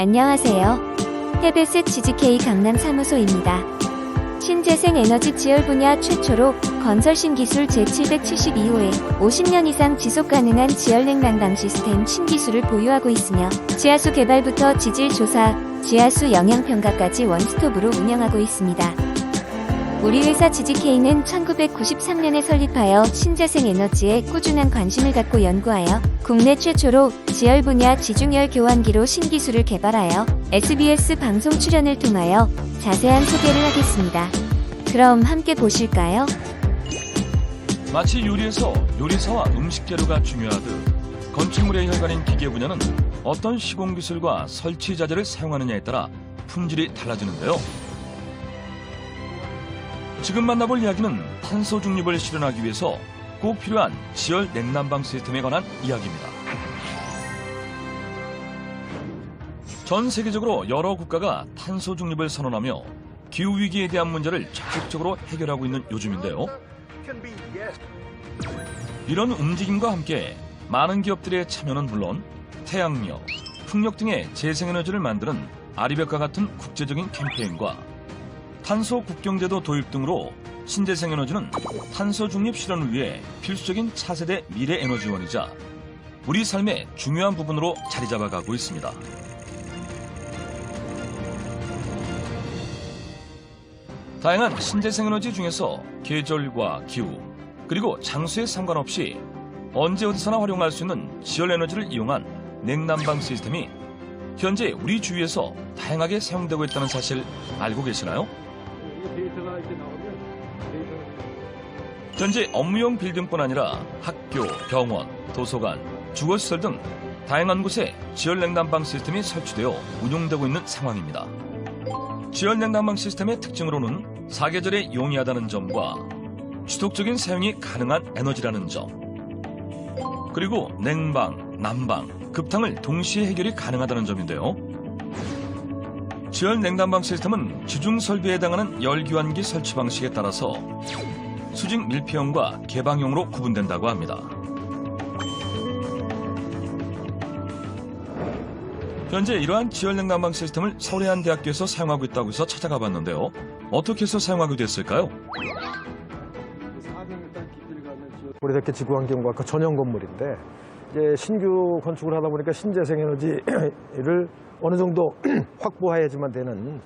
안녕하세요. 헤베셋 GGK 강남 사무소입니다. 신재생 에너지 지열 분야 최초로 건설 신기술 제772호에 50년 이상 지속 가능한 지열 냉난방 시스템 신기술을 보유하고 있으며 지하수 개발부터 지질 조사, 지하수 영향 평가까지 원스톱으로 운영하고 있습니다. 우리 회사 GGK는 1993년에 설립하여 신재생 에너지에 꾸준한 관심을 갖고 연구하여 국내 최초로 지열 분야 지중열 교환기로 신기술을 개발하여 SBS 방송 출연을 통하여 자세한 소개를 하겠습니다. 그럼 함께 보실까요? 마치 요리에서 요리사와 음식 재료가 중요하듯 건축물의 혈관인 기계 분야는 어떤 시공 기술과 설치 자재를 사용하느냐에 따라 품질이 달라지는데요. 지금 만나볼 이야기는 탄소 중립을 실현하기 위해서 꼭 필요한 지열 냉난방 시스템에 관한 이야기입니다. 전 세계적으로 여러 국가가 탄소 중립을 선언하며 기후 위기에 대한 문제를 적극적으로 해결하고 있는 요즘인데요. 이런 움직임과 함께 많은 기업들의 참여는 물론 태양력, 풍력 등의 재생에너지를 만드는 아리백과 같은 국제적인 캠페인과 탄소 국경제도 도입 등으로 신재생 에너지는 탄소 중립 실현을 위해 필수적인 차세대 미래 에너지원이자 우리 삶의 중요한 부분으로 자리 잡아가고 있습니다. 다양한 신재생 에너지 중에서 계절과 기후 그리고 장소에 상관없이 언제 어디서나 활용할 수 있는 지열 에너지를 이용한 냉난방 시스템이 현재 우리 주위에서 다양하게 사용되고 있다는 사실 알고 계시나요? 현재 업무용 빌딩뿐 아니라 학교, 병원, 도서관, 주거시설 등 다양한 곳에 지열 냉난방 시스템이 설치되어 운용되고 있는 상황입니다. 지열 냉난방 시스템의 특징으로는 사계절에 용이하다는 점과 지속적인 사용이 가능한 에너지라는 점, 그리고 냉방, 난방, 급탕을 동시에 해결이 가능하다는 점인데요. 지열 냉난방 시스템은 지중 설비에 해당하는 열교환기 설치 방식에 따라서 수직 밀폐형과 개방형으로 구분된다고 합니다. 현재 이러한 지열 냉난방 시스템을 서울의 한 대학교에서 사용하고 있다고 해서 찾아가 봤는데요. 어떻게 해서 사용하게 됐을까요? 400m 깊이를 가면 지어 오래됐게 지구 환경과학과 전용 건물인데 이제 신규 건축을 하다 보니까 신재생 에너지를 어느 정도 확보해야지만 되는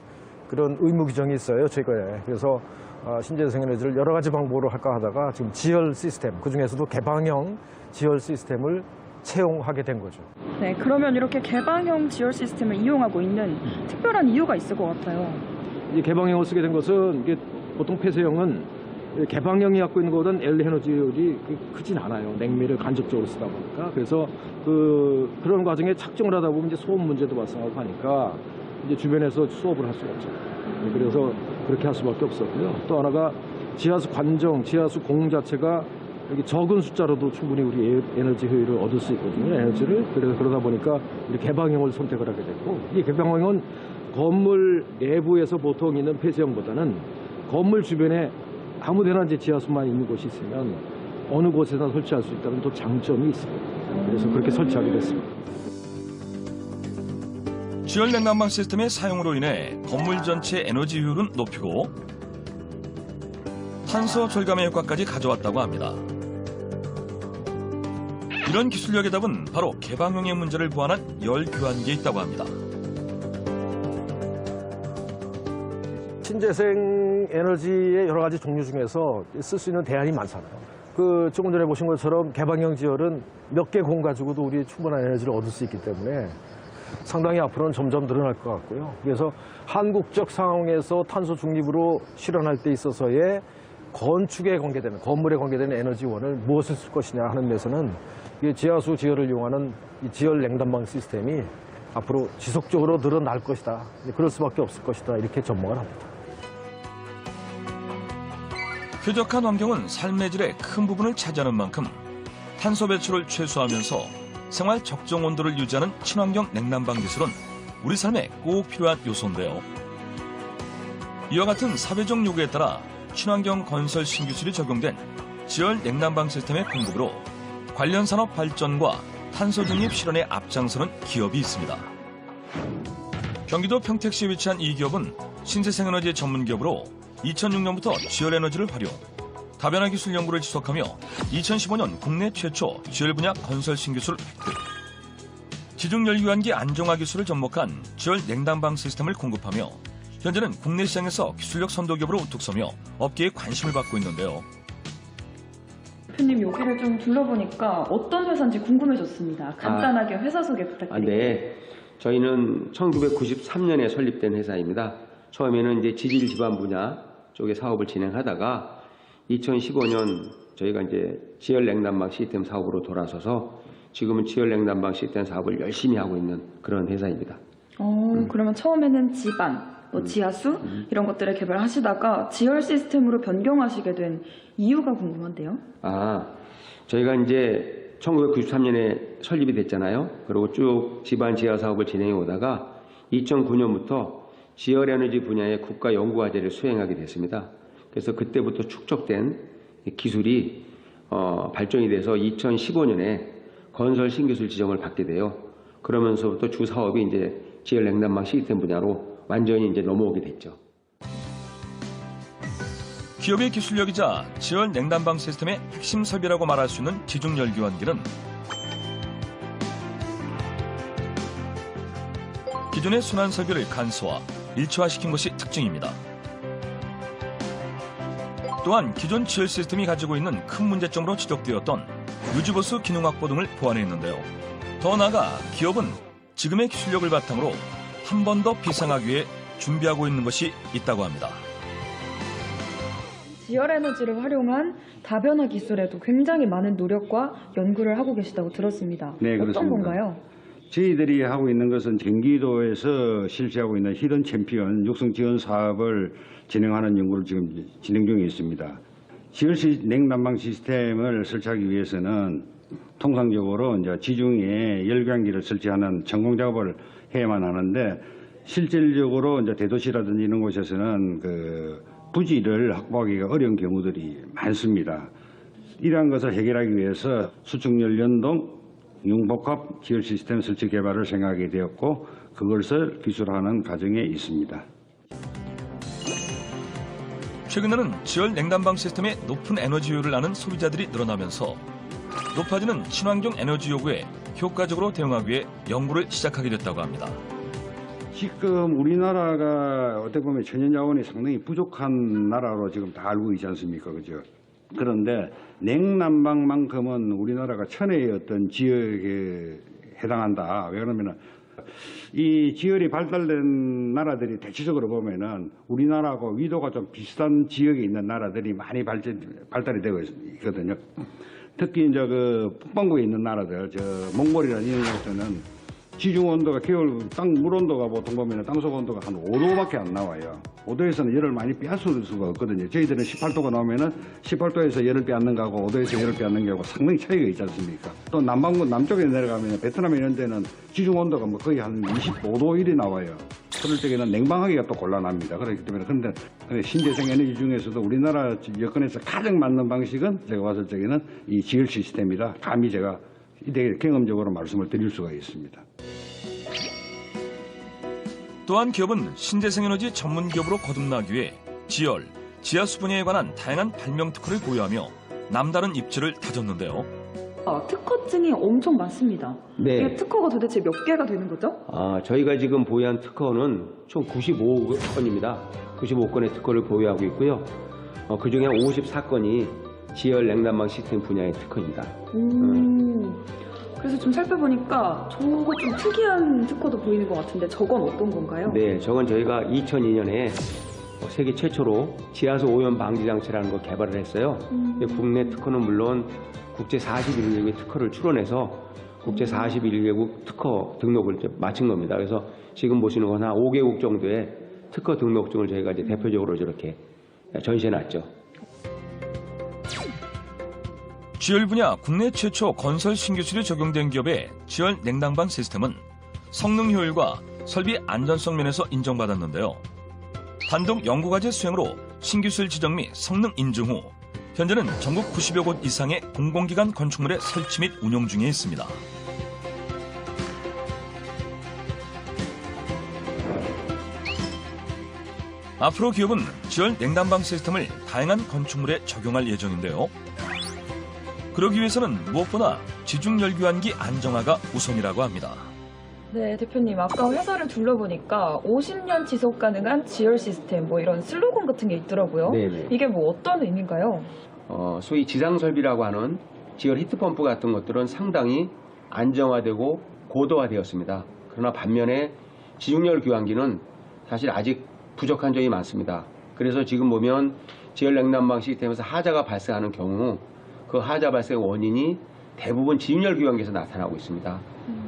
그런 의무 규정이 있어요 저거에 그래서 어, 신재생 에너지를 여러 가지 방법으로 할까 하다가 지금 지열 시스템 그 중에서도 개방형 지열 시스템을 채용하게 된 거죠. 네, 그러면 이렇게 개방형 지열 시스템을 이용하고 있는 특별한 이유가 있을 것 같아요. 이 개방형을 쓰게 된 것은 이게 보통 폐쇄형은 개방형이 갖고 있는 것보다는 L 에너지율이 그- 크진 않아요. 냉매를 간접적으로 쓰다 보니까. 그래서 그, 그런 과정에 착정을 하다 보면 이제 소음 문제도 발생하고 하니까 이제 주변에서 수업을 할 수가 없죠. 네, 그래서 그렇게 할 수밖에 없었고요. 또 하나가 지하수 관정, 지하수 공 자체가 이렇게 적은 숫자로도 충분히 우리 에- 에너지 효율을 얻을 수 있거든요. 에너지를. 그래서 그러다 보니까 우리 개방형을 선택을 하게 됐고 이 개방형은 건물 내부에서 보통 있는 폐쇄형보다는 건물 주변에 아무데나 이제 지하수만 있는 곳이 있으면 어느 곳에나 설치할 수 있다는 또 장점이 있습니다. 그래서 그렇게 설치하게 됐습니다. 지열 냉난방 시스템의 사용으로 인해 건물 전체 에너지 효율은 높이고 탄소 절감의 효과까지 가져왔다고 합니다. 이런 기술력의 답은 바로 개방형의 문제를 보완한 열 교환기에 있다고 합니다. 신재생 에너지의 여러 가지 종류 중에서 쓸 수 있는 대안이 많잖아요. 그 조금 전에 보신 것처럼 개방형 지열은 몇 개 공 가지고도 우리 충분한 에너지를 얻을 수 있기 때문에 상당히 앞으로는 점점 늘어날 것 같고요. 그래서 한국적 상황에서 탄소 중립으로 실현할 때 있어서의 건축에 관계되는 건물에 관계되는 에너지원을 무엇을 쓸 것이냐 하는 데서는 이 지하수 지열을 이용하는 이 지열 냉난방 시스템이 앞으로 지속적으로 늘어날 것이다. 그럴 수밖에 없을 것이다. 이렇게 전망을 합니다. 쾌적한 환경은 삶의 질의 큰 부분을 차지하는 만큼 탄소 배출을 최소화하면서 생활 적정 온도를 유지하는 친환경 냉난방 기술은 우리 삶에 꼭 필요한 요소인데요. 이와 같은 사회적 요구에 따라 친환경 건설 신기술이 적용된 지열 냉난방 시스템의 공급으로 관련 산업 발전과 탄소 중립 실현에 앞장서는 기업이 있습니다. 경기도 평택시에 위치한 이 기업은 신재생에너지 전문 기업으로 2006년부터 지열에너지를 활용, 다변화 기술 연구를 지속하며 2015년 국내 최초 지열 분야 건설 신기술 획득, 지중열유한기 안정화 기술을 접목한 지열 냉난방 시스템을 공급하며 현재는 국내 시장에서 기술력 선도 기업으로 우뚝 서며 업계에 관심을 받고 있는데요. 대표님 여기를 좀 둘러보니까 어떤 회사인지 궁금해졌습니다. 간단하게 회사 소개 아, 부탁드립니다. 네. 저희는 1993년에 설립된 회사입니다. 처음에는 이제 지질 기반 분야 쪽에 사업을 진행하다가 2015년 저희가 이제 지열 냉난방 시스템 사업으로 돌아서서 지금은 지열 냉난방 시스템 사업을 열심히 하고 있는 그런 회사입니다. 어, 그러면 처음에는 지반, 뭐 지하수 이런 것들을 개발하시다가 지열 시스템으로 변경하시게 된 이유가 궁금한데요. 아, 저희가 이제 1993년에 설립이 됐잖아요. 그리고 쭉 집안 지하 사업을 진행해 오다가 2009년부터 지열 에너지 분야의 국가 연구 과제를 수행하게 됐습니다. 그래서 그때부터 축적된 기술이 어, 발전이 돼서 2015년에 건설 신기술 지정을 받게 돼요. 그러면서부터 주 사업이 이제 지열 냉난방 시스템 분야로 완전히 이제 넘어오게 됐죠. 기업의 기술력이자 지열 냉난방 시스템의 핵심 설비라고 말할 수 있는 지중열교환기는 기존의 순환 설비를 간소화, 일체화시킨 것이 특징입니다. 또한 기존 지열 시스템이 가지고 있는 큰 문제점으로 지적되었던 유지보수 기능 확보 등을 보완했는데요. 더 나아가 기업은 지금의 기술력을 바탕으로 한 번 더 비상하기 위해 준비하고 있는 것이 있다고 합니다. 지열 에너지를 활용한 다변화 기술에도 굉장히 많은 노력과 연구를 하고 계시다고 들었습니다. 네, 어떤 그렇습니다. 건가요? 저희들이 하고 있는 것은 경기도에서 실시하고 있는 히든 챔피언 육성 지원 사업을 진행하는 연구를 지금 진행 중에 있습니다. 지열시 냉난방 시스템을 설치하기 위해서는 통상적으로 이제 지중해 열광기를 설치하는 전공 작업을 해야만 하는데 실질적으로 이제 대도시라든지 이런 곳에서는 그 부지를 확보하기가 어려운 경우들이 많습니다. 이러한 것을 해결하기 위해서 수축열 연동 융복합 지열 시스템 설치 개발을 생각하게 되었고 그것을 기술하는 과정에 있습니다. 최근에는 지열 냉난방 시스템의 높은 에너지 효율을 아는 소비자들이 늘어나면서 높아지는 친환경 에너지 요구에 효과적으로 대응하기 위해 연구를 시작하게 됐다고 합니다. 지금 우리나라가 어떻게 보면 천연 자원이 상당히 부족한 나라로 지금 다 알고 있지 않습니까? 그죠? 그런데 냉난방만큼은 우리나라가 천혜의 어떤 지역에 해당한다. 왜 그러면은 이 지열이 발달된 나라들이 대체적으로 보면은 우리나라하고 위도가 좀 비슷한 지역에 있는 나라들이 많이 발전, 발달이 되고 있- 있거든요. 특히 이제 그 북반구에 있는 나라들, 저 몽골이나 이런 곳에는 지중 온도가 겨울 땅 물 온도가 보통 보면 땅속 온도가 한 5도밖에 안 나와요. 5도에서는 열을 많이 빼앗을 수가 없거든요. 저희들은 18도가 나오면은 18도에서 열을 빼앗는 거하고 5도에서 열을 빼앗는 거하고 상당히 차이가 있지 않습니까? 또 남반구 남쪽에 내려가면 베트남 이런 데는 지중 온도가 뭐 거의 한 25도 일이 나와요. 그럴 때에는 냉방하기가 또 곤란합니다. 그렇기 때문에 근데 신재생 에너지 중에서도 우리나라 여건에서 가장 맞는 방식은 제가 봤을 적에는 이 지열 시스템이라 감히 제가 이대 경험적으로 말씀을 드릴 수가 있습니다. 또한 기업은 신재생 에너지 전문 기업으로 거듭나기 위해 지열, 지하수 분야에 관한 다양한 발명 특허를 보유하며 남다른 입지를 다졌는데요. 아, 특허증이 엄청 많습니다. 네. 이게 특허가 도대체 몇 개가 되는 거죠? 아, 저희가 지금 보유한 특허는 총 95건입니다. 95건의 특허를 보유하고 있고요. 어, 그 중에 54건이 지열 냉난방 시스템 분야의 특허입니다. 오. 그래서 좀 살펴보니까 저거 좀 특이한 특허도 보이는 것 같은데 저건 어떤 건가요? 네, 저건 저희가 2002년에 세계 최초로 지하수 오염 방지 장치라는 걸 개발을 했어요. 근데 국내 특허는 물론 국제 41개국의 특허를 출원해서 국제 41개국 특허 등록을 마친 겁니다. 그래서 지금 보시는 건 한 5개국 정도의 특허 등록증을 저희가 이제 대표적으로 저렇게 전시해 놨죠. 지열 분야 국내 최초 건설 신기술이 적용된 기업의 지열 냉난방 시스템은 성능 효율과 설비 안전성 면에서 인정받았는데요. 단독 연구과제 수행으로 신기술 지정 및 성능 인증 후 현재는 전국 90여 곳 이상의 공공기관 건축물의 설치 및 운영 중에 있습니다. 앞으로 기업은 지열 냉난방 시스템을 다양한 건축물에 적용할 예정인데요. 그러기 위해서는 무엇보다 지중열교환기 안정화가 우선이라고 합니다. 네, 대표님. 아까 회사를 둘러보니까 50년 지속 가능한 지열 시스템 뭐 이런 슬로건 같은 게 있더라고요. 네네. 이게 뭐 어떤 의미인가요? 어, 소위 지상 설비라고 하는 지열 히트 펌프 같은 것들은 상당히 안정화되고 고도화되었습니다. 그러나 반면에 지중열 교환기는 사실 아직 부족한 점이 많습니다. 그래서 지금 보면 지열 냉난방 시스템에서 하자가 발생하는 경우 그 하자 발생 원인이 대부분 지중열 교환기에서 나타나고 있습니다.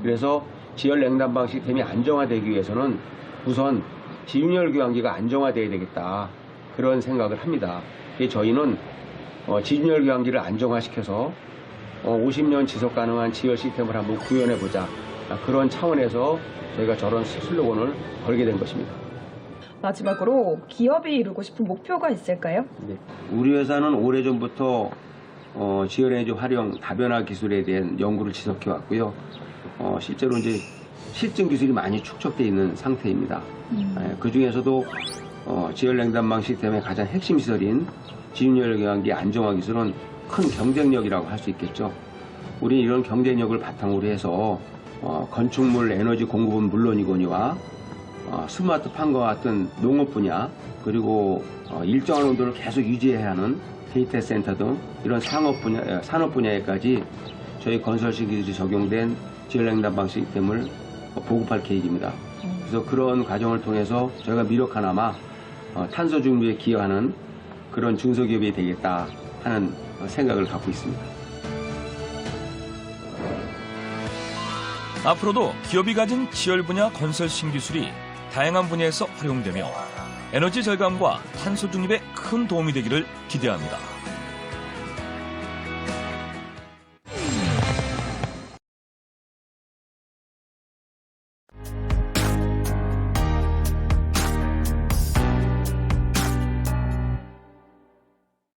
그래서 지열 냉난방 시스템이 안정화되기 위해서는 우선 지중열 교환기가 안정화돼야 되겠다 그런 생각을 합니다. 저희는 어, 지준열 교환기를 안정화시켜서 어, 50년 지속 가능한 지열 시스템을 한번 구현해 보자 그런 차원에서 저희가 저런 슬로건을 걸게 된 것입니다. 마지막으로 기업이 이루고 싶은 목표가 있을까요? 네. 우리 회사는 오래전부터 어, 지열에너지 활용 다변화 기술에 대한 연구를 지속해 왔고요. 어, 실제로 이제 실증 기술이 많이 축적되어 있는 상태입니다. 그 중에서도 어, 지열 냉난방 시스템의 가장 핵심 시설인 지준열 교환기 안정화 기술은 큰 경쟁력이라고 할 수 있겠죠. 우리 이런 경쟁력을 바탕으로 해서 어, 건축물 에너지 공급은 물론이거니와 어, 스마트팜과 같은 농업 분야 그리고 어, 일정한 온도를 계속 유지해야 하는 데이터 센터 등 이런 상업 분야, 에, 산업 분야에까지 저희 건설식 기술이 적용된 지열냉난방 시스템을 어, 보급할 계획입니다. 그래서 그런 과정을 통해서 저희가 미력하나마 어, 탄소 중립에 기여하는 그런 중소기업이 되겠다 하는 어, 생각을 갖고 있습니다. 앞으로도 기업이 가진 지열 분야 건설 신기술이 다양한 분야에서 활용되며 에너지 절감과 탄소 중립에 큰 도움이 되기를 기대합니다.